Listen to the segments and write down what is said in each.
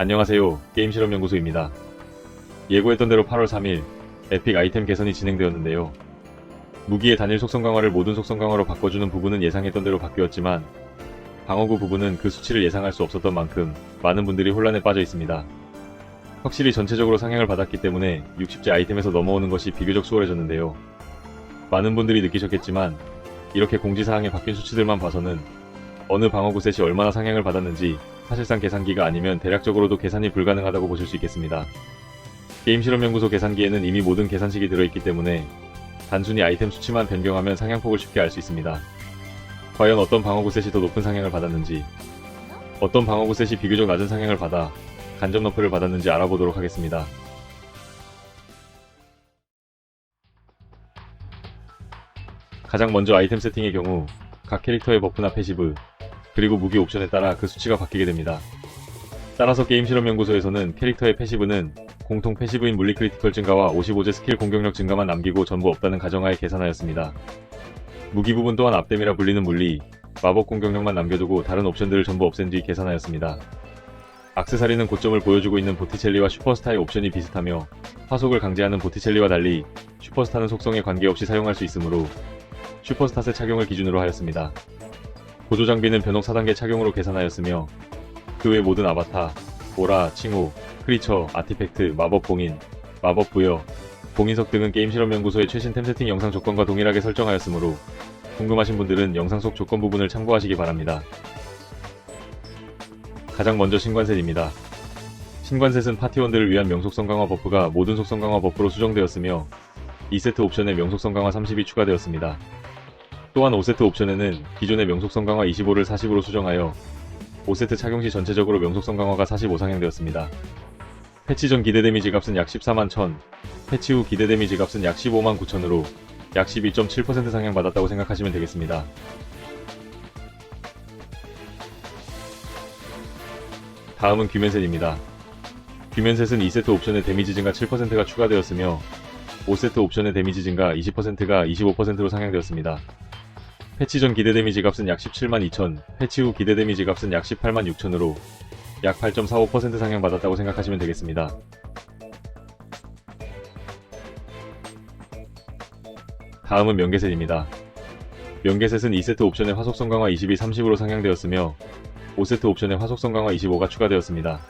안녕하세요. 게임 실험 연구소입니다. 예고했던 대로 8월 3일 에픽 아이템 개선이 진행되었는데요. 무기의 단일 속성 강화를 모든 속성 강화로 바꿔주는 부분은 예상했던 대로 바뀌었지만 방어구 부분은 그 수치를 예상할 수 없었던 만큼 많은 분들이 혼란에 빠져 있습니다. 확실히 전체적으로 상향을 받았기 때문에 60제 아이템에서 넘어오는 것이 비교적 수월해졌는데요. 많은 분들이 느끼셨겠지만 이렇게 공지사항에 바뀐 수치들만 봐서는 어느 방어구 셋이 얼마나 상향을 받았는지 사실상 계산기가 아니면 대략적으로도 계산이 불가능하다고 보실 수 있겠습니다. 게임 실험연구소 계산기에는 이미 모든 계산식이 들어있기 때문에 단순히 아이템 수치만 변경하면 상향폭을 쉽게 알 수 있습니다. 과연 어떤 방어구 셋이 더 높은 상향을 받았는지, 어떤 방어구 셋이 비교적 낮은 상향을 받아 간접 너프를 받았는지 알아보도록 하겠습니다. 가장 먼저 아이템 세팅의 경우 각 캐릭터의 버프나 패시브, 그리고 무기 옵션에 따라 그 수치가 바뀌게 됩니다. 따라서 게임 실험 연구소에서는 캐릭터의 패시브는 공통 패시브인 물리 크리티컬 증가와 55제 스킬 공격력 증가만 남기고 전부 없다는 가정하에 계산하였습니다. 무기 부분 또한 앞댐이라 불리는 물리, 마법 공격력만 남겨두고 다른 옵션들을 전부 없앤 뒤 계산하였습니다. 악세사리는 고점을 보여주고 있는 보티첼리와 슈퍼스타의 옵션이 비슷하며 화속을 강제하는 보티첼리와 달리 슈퍼스타는 속성에 관계없이 사용할 수 있으므로 슈퍼스탓의 착용을 기준으로 하였습니다. 보조 장비는 변옥 4단계 착용으로 계산하였으며 그 외 모든 아바타, 보라, 칭호, 크리처, 아티팩트, 마법 봉인, 마법 부여, 봉인석 등은 게임 실험 연구소의 최신 템 세팅 영상 조건과 동일하게 설정하였으므로 궁금하신 분들은 영상 속 조건 부분을 참고하시기 바랍니다. 가장 먼저 신관셋입니다. 신관셋은 파티원들을 위한 명속성 강화 버프가 모든 속성 강화 버프로 수정되었으며 2세트 옵션에 명속성 강화 30이 추가되었습니다. 또한 5세트 옵션에는 기존의 명속성 강화 25를 40으로 수정하여 5세트 착용 시 전체적으로 명속성 강화가 45 상향되었습니다. 패치 전 기대 데미지 값은 약 14만 1000, 패치 후 기대 데미지 값은 약 15만 9000으로 약 12.7% 상향 받았다고 생각하시면 되겠습니다. 다음은 귀면셋입니다. 귀면셋은 2세트 옵션에 데미지 증가 7%가 추가되었으며 5세트 옵션의 데미지 증가 20%가 25%로 상향되었습니다. 패치 전 기대 데미지 값은 약 17만 2천, 패치 후 기대 데미지 값은 약 18만 6천으로 약 8.45% 상향 받았다고 생각하시면 되겠습니다. 다음은 명계셋입니다. 명계셋은 2세트 옵션의 화속성 강화 20이 30으로 상향되었으며 5세트 옵션의 화속성 강화 25가 추가되었습니다.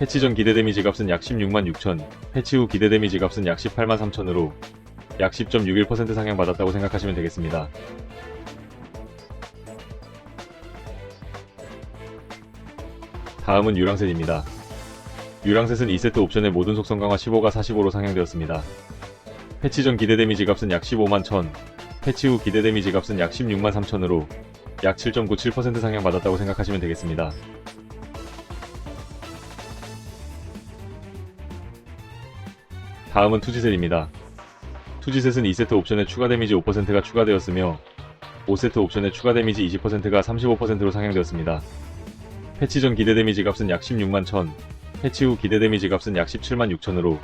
패치 전 기대 데미지 값은 약 16만 6천, 패치 후 기대 데미지 값은 약 18만 3천으로 약 10.61% 상향받았다고 생각하시면 되겠습니다. 다음은 유랑셋입니다. 유랑셋은 2세트 옵션의 모든 속성 강화 15가 45로 상향되었습니다. 패치 전 기대 데미지 값은 약 15만 1000, 패치 후 기대 데미지 값은 약 16만 3000으로 약 7.97% 상향받았다고 생각하시면 되겠습니다. 다음은 투지셋입니다. 투지셋은 2세트 옵션에 추가 데미지 5%가 추가되었으며 5세트 옵션에 추가 데미지 20%가 35%로 상향되었습니다. 패치 전 기대 데미지 값은 약 16만 1000, 패치 후 기대 데미지 값은 약 17만 6천으로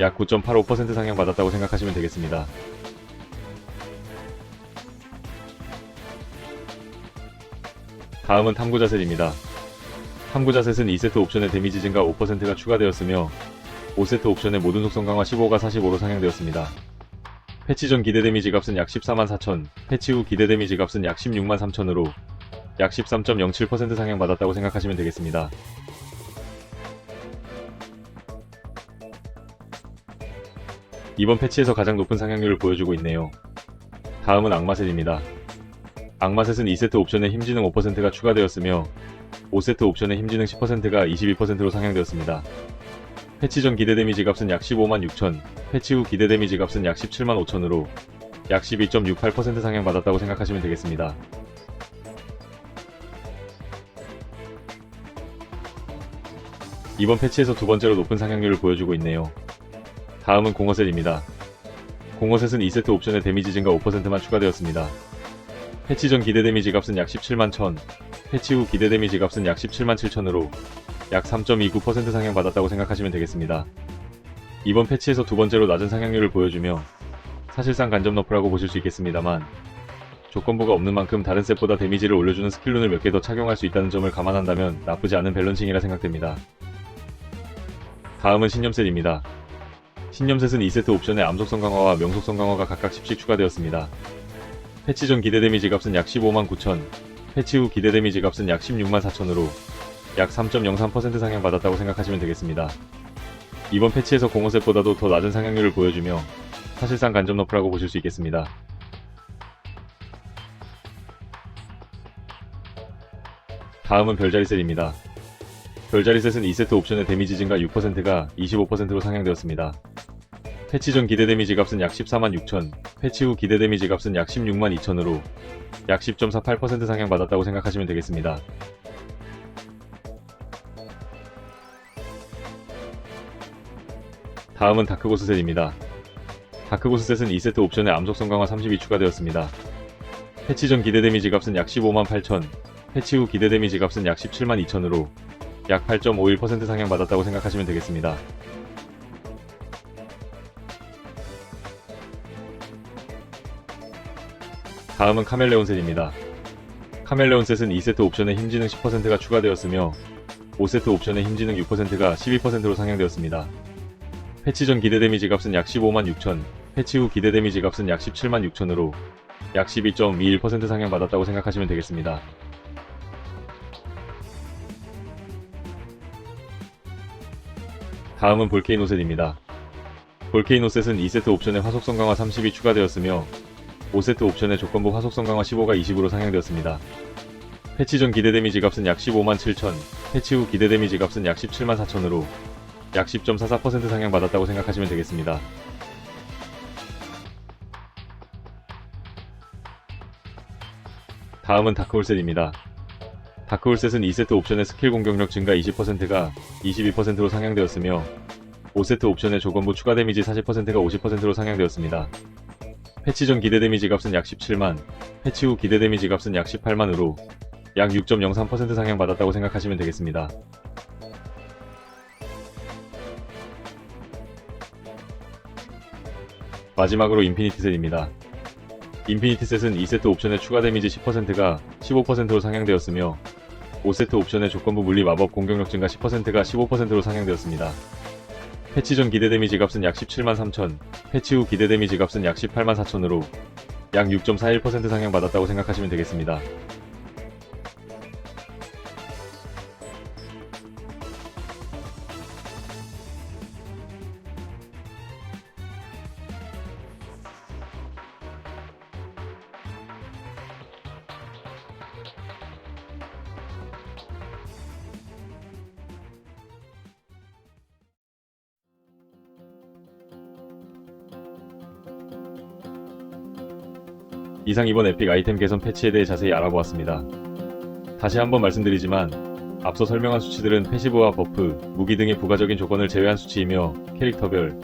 약 9.85% 상향 받았다고 생각하시면 되겠습니다. 다음은 탐구자셋입니다. 탐구자셋은 2세트 옵션에 데미지 증가 5%가 추가되었으며 5세트 옵션의 모든 속성 강화 15가 45로 상향되었습니다. 패치 전 기대 데미지 값은 약 14만 4천, 패치 후 기대 데미지 값은 약 16만 3천으로 약 13.07% 상향 받았다고 생각하시면 되겠습니다. 이번 패치에서 가장 높은 상향률을 보여주고 있네요. 다음은 악마셋입니다. 악마셋은 2세트 옵션에 힘지능 5%가 추가되었으며 5세트 옵션에 힘지능 10%가 22%로 상향되었습니다. 패치 전 기대 데미지 값은 약 15만 6천, 패치 후 기대 데미지 값은 약 17만 5천으로 약 12.68% 상향받았다고 생각하시면 되겠습니다. 이번 패치에서 두 번째로 높은 상향률을 보여주고 있네요. 다음은 공허셋입니다. 공허셋은 2세트 옵션에 데미지 증가 5%만 추가되었습니다. 패치 전 기대 데미지 값은 약 17만 1000, 패치 후 기대 데미지 값은 약 17만 7000으로 약 3.29% 상향 받았다고 생각하시면 되겠습니다. 이번 패치에서 두 번째로 낮은 상향률을 보여주며 사실상 간접 너프라고 보실 수 있겠습니다만 조건부가 없는 만큼 다른 셋보다 데미지를 올려주는 스킬룬을 몇 개 더 착용할 수 있다는 점을 감안한다면 나쁘지 않은 밸런싱이라 생각됩니다. 다음은 신념셋입니다. 신념셋은 2세트 옵션에 암속성 강화와 명속성 강화가 각각 10씩 추가되었습니다. 패치 전 기대 데미지 값은 약 15만 9천, 패치 후 기대 데미지 값은 약 16만 4천으로 약 3.03% 상향받았다고 생각하시면 되겠습니다. 이번 패치에서 공허셋보다도 더 낮은 상향률을 보여주며 사실상 간접 너프라고 보실 수 있겠습니다. 다음은 별자리 셋입니다. 별자리 셋은 2세트 옵션의 데미지 증가 6%가 25%로 상향되었습니다. 패치 전 기대 데미지 값은 약 14만 6천, 패치 후 기대 데미지 값은 약 16만 2천으로 약 10.48% 상향받았다고 생각하시면 되겠습니다. 다음은 다크고스 셋입니다. 다크고스 셋은 2세트 옵션에 암속성 강화 30이 추가되었습니다. 패치 전 기대 데미지 값은 약 15만 8천, 패치 후 기대 데미지 값은 약 17만 2천으로 약 8.51% 상향 받았다고 생각하시면 되겠습니다. 다음은 카멜레온 셋입니다. 카멜레온 셋은 2세트 옵션에 힘지능 10%가 추가되었으며 5세트 옵션에 힘지능 6%가 12%로 상향되었습니다. 패치 전 기대 데미지 값은 약 15만 6천, 패치 후 기대 데미지 값은 약 17만 6천으로 약 12.21% 상향 받았다고 생각하시면 되겠습니다. 다음은 볼케이노 셋입니다. 볼케이노 셋은 2세트 옵션에 화속성 강화 30이 추가되었으며 5세트 옵션에 조건부 화속성 강화 15가 20으로 상향되었습니다. 패치 전 기대 데미지 값은 약 15만 7천, 패치 후 기대 데미지 값은 약 17만 4천으로 약 10.44% 상향받았다고 생각하시면 되겠습니다. 다음은 다크홀셋입니다. 다크홀셋은 2세트 옵션의 스킬 공격력 증가 20%가 22%로 상향되었으며 5세트 옵션의 조건부 추가 데미지 40%가 50%로 상향되었습니다. 패치 전 기대 데미지 값은 약 17만, 패치 후 기대 데미지 값은 약 18만으로 약 6.03% 상향받았다고 생각하시면 되겠습니다. 마지막으로 인피니티 셋입니다. 인피니티 셋은 2세트 옵션의 추가 데미지 10%가 15%로 상향되었으며 5세트 옵션의 조건부 물리 마법 공격력 증가 10%가 15%로 상향되었습니다. 패치 전 기대 데미지 값은 약 17만 3천, 패치 후 기대 데미지 값은 약 18만 4천으로 약 6.41% 상향받았다고 생각하시면 되겠습니다. 이상 이번 에픽 아이템 개선 패치에 대해 자세히 알아보았습니다. 다시 한번 말씀드리지만 앞서 설명한 수치들은 패시브와 버프, 무기 등의 부가적인 조건을 제외한 수치이며 캐릭터별,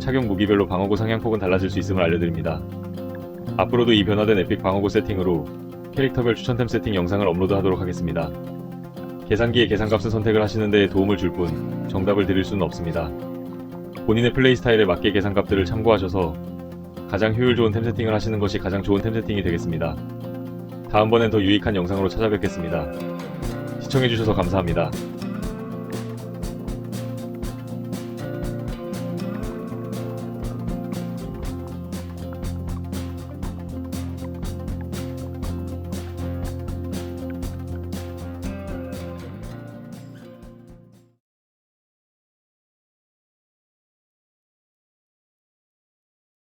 착용 무기별로 방어구 상향폭은 달라질 수 있음을 알려드립니다. 앞으로도 이 변화된 에픽 방어구 세팅으로 캐릭터별 추천템 세팅 영상을 업로드하도록 하겠습니다. 계산기의 계산값을 선택을 하시는 데 도움을 줄 뿐 정답을 드릴 수는 없습니다. 본인의 플레이 스타일에 맞게 계산값들을 참고하셔서 가장 효율 좋은 템 세팅을 하시는 것이 가장 좋은 템 세팅이 되겠습니다. 다음번엔 더 유익한 영상으로 찾아뵙겠습니다. 시청해주셔서 감사합니다.